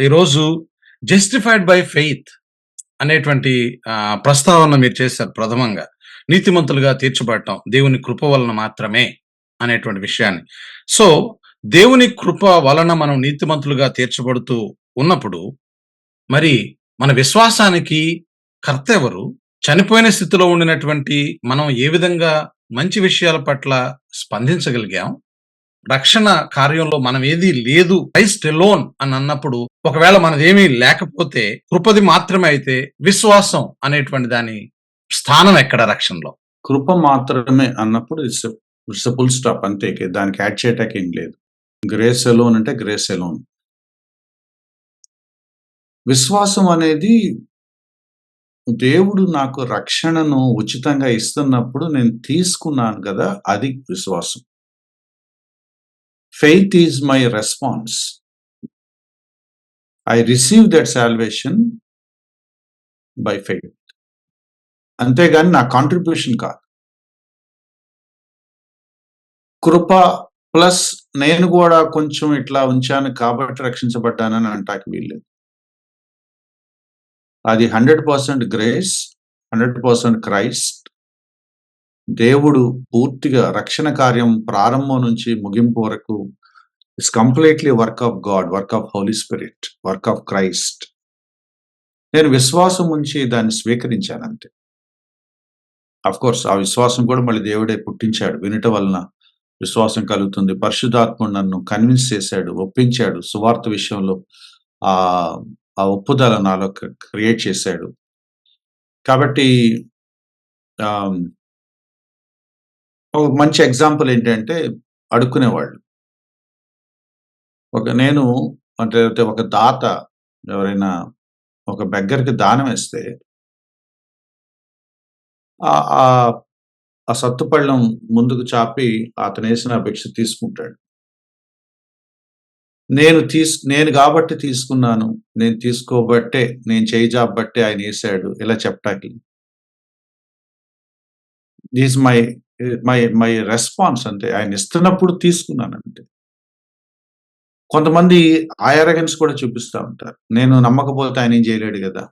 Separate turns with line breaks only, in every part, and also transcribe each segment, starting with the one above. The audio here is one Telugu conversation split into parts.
ఈరోజు జస్టిఫైడ్ బై ఫెయిత్ అనేటువంటి ప్రస్తావన మీరు చేశారు ప్రథమంగా. నీతిమంతులుగా తీర్చబడటం దేవుని కృప వలన మాత్రమే అనేటువంటి విషయాన్ని. సో, దేవుని కృప వలన మనం నీతిమంతులుగా తీర్చబడుతూ ఉన్నప్పుడు, మరి మన విశ్వాసానికి కర్త ఎవరు? చనిపోయిన స్థితిలో ఉండినటువంటి మనం ఏ విధంగా మంచి విషయాల పట్ల స్పందించగలిగాం? రక్షణ కార్యంలో మనం ఏది లేదు క్రైస్ట్ లోన్ అని అన్నప్పుడు ఒకవేళ మనదేమీ లేకపోతే కృపది మాత్రమే అయితే విశ్వాసం అనేటువంటి దాని స్థానం ఎక్కడ రక్షణలో?
కృప మాత్రమే అన్నప్పుడు ఇట్స్ ఇట్స్ ఫుల్ స్టాప్ అంతే. దానికి యాడ్ చేయటానికి ఏం లేదు. గ్రేస్ ఎలోన్ అంటే గ్రేస్ ఎలోన్. విశ్వాసం అనేది దేవుడు నాకు రక్షణను ఉచితంగా ఇస్తున్నప్పుడు నేను తీసుకున్నాను కదా! అది విశ్వాసం. Faith is my response. I receive that salvation by faith. అంతేగాని నా కాంట్రిబ్యూషన్ కాదు. కృప ప్లస్ నేను కూడా కొంచెం ఇట్లా ఉంచాను కాబట్టి రక్షించబడ్డానని అంటాకి వీల్లేదు. అది 100% గ్రేస్, 100% క్రైస్ట్. దేవుడు పూర్తిగా రక్షణ కార్యం ప్రారంభం నుంచి ముగింపు వరకు it's completely work of God, work of Holy Spirit, work of Christ. నేను విశ్వాసం ఉంచి దాన్ని స్వీకరించాను స్వీకరించానంతే. ఆఫ్‌కోర్స్ ఆ విశ్వాసం కూడా మళ్ళీ దేవుడే పుట్టించాడు. వినుట వలన విశ్వాసం కలుగుతుంది. పరిశుద్ధాత్ముడు నన్ను కన్విన్స్ చేశాడు, ఒప్పించాడు. సువార్త విషయంలో ఆ ఆ ఒప్పుదల నాలో క క్రియేట్ చేశాడు. కాబట్టి ఒక మంచి ఎగ్జాంపుల్ ఏంటంటే అడుక్కునేవాళ్ళు. ఒక నేను అంటే ఒక దాత ఎవరైనా ఒక బెగ్గర్‌కి దానం ఇస్తే ఆ సత్తుపళ్ళం ముందుకు చాపి అతను వేసిన భిక్ష తీసుకుంటాడు. నేను తీసు నేను కాబట్టి తీసుకున్నాను. నేను తీసుకోబట్టే, నేను చేయి ఆయన వేసాడు ఇలా చెప్పటానికి this my my my response అంటే ఆయన ఇస్తున్నప్పుడు తీసుకున్నానంతే. కొంతమంది ఆ కూడా చూపిస్తా ఉంటారు. నేను నమ్మకపోతే ఆయన ఏం చేయలేడు కదా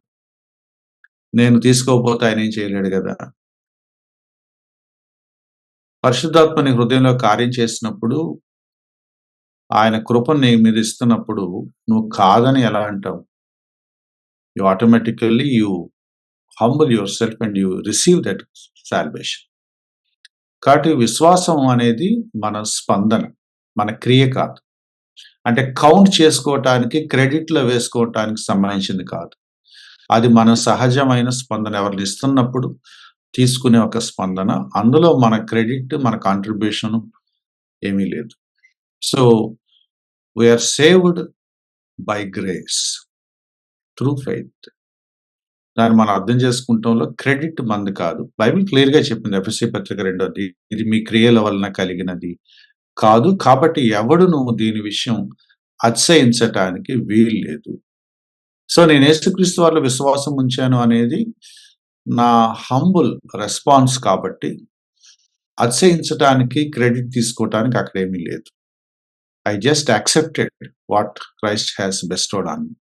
నేను తీసుకోకపోతే ఆయన ఏం చేయలేడు కదా పరిశుద్ధాత్మని హృదయంలో కార్యం చేసినప్పుడు ఆయన కృపను నీ మీద ఇస్తున్నప్పుడు నువ్వు కాదని ఎలా అంటావు? You automatically you humble yourself and you receive that salvation. కాబట్టి విశ్వాసం అనేది మన స్పందన. మన క్రియ కాదు. అంటే కౌంట్ చేసుకోవటానికి, క్రెడిట్‌లో వేసుకోవటానికి సంబంధించింది కాదు. అది మన సహజమైన స్పందన. ఎవరిని ఇస్తున్నప్పుడు తీసుకునే ఒక స్పందన. అందులో మన క్రెడిట్, మన కాంట్రిబ్యూషన్ ఏమీ లేదు. So, we are saved by grace through faith. దాన్ని మనం అర్థం చేసుకుంటంలో క్రెడిట్ మంది కాదు. బైబిల్ క్లియర్‌గా చెప్పింది ఎఫెసీ పత్రిక రెండోది. ఇది మీ క్రియల వలన కలిగినది కాదు. కాబట్టి ఎవడును దీని విషయం అతిశయించటానికి వీల్లేదు. సో, నేను యేసుక్రీస్తు వారిలో విశ్వాసం ఉంచాను అనేది నా హంబుల్ రెస్పాన్స్ కాబట్టి అతిశయించటానికి, క్రెడిట్ తీసుకోవటానికి అక్కడేమీ లేదు. I just accepted what Christ has bestowed on me.